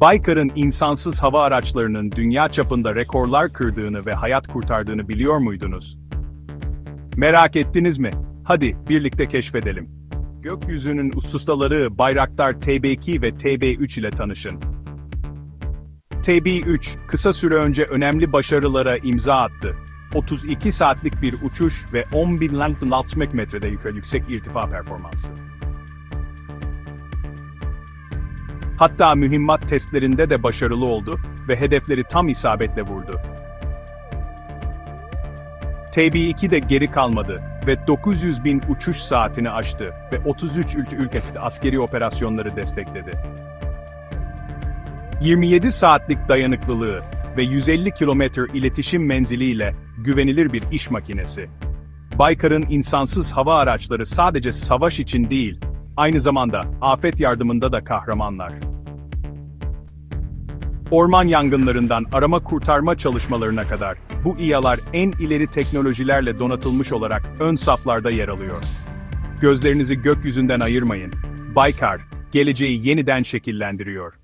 Baykar'ın insansız hava araçlarının dünya çapında rekorlar kırdığını ve hayat kurtardığını biliyor muydunuz? Merak ettiniz mi? Hadi birlikte keşfedelim. Gökyüzünün ustaları Bayraktar TB2 ve TB3 ile tanışın. TB3, kısa süre önce önemli başarılara imza attı. 32 saatlik bir uçuş ve 10.060 metrede yukarı yüksek irtifa performansı. Hatta mühimmat testlerinde de başarılı oldu ve hedefleri tam isabetle vurdu. TB2 de geri kalmadı ve 900 bin uçuş saatini aştı ve 33 ülke ülkede askeri operasyonları destekledi. 27 saatlik dayanıklılığı ve 150 kilometre iletişim menziliyle güvenilir bir iş makinesi. Baykar'ın insansız hava araçları sadece savaş için değil, aynı zamanda afet yardımında da kahramanlar. Orman yangınlarından arama kurtarma çalışmalarına kadar bu İHA'lar en ileri teknolojilerle donatılmış olarak ön saflarda yer alıyor. Gözlerinizi gökyüzünden ayırmayın. Baykar, geleceği yeniden şekillendiriyor.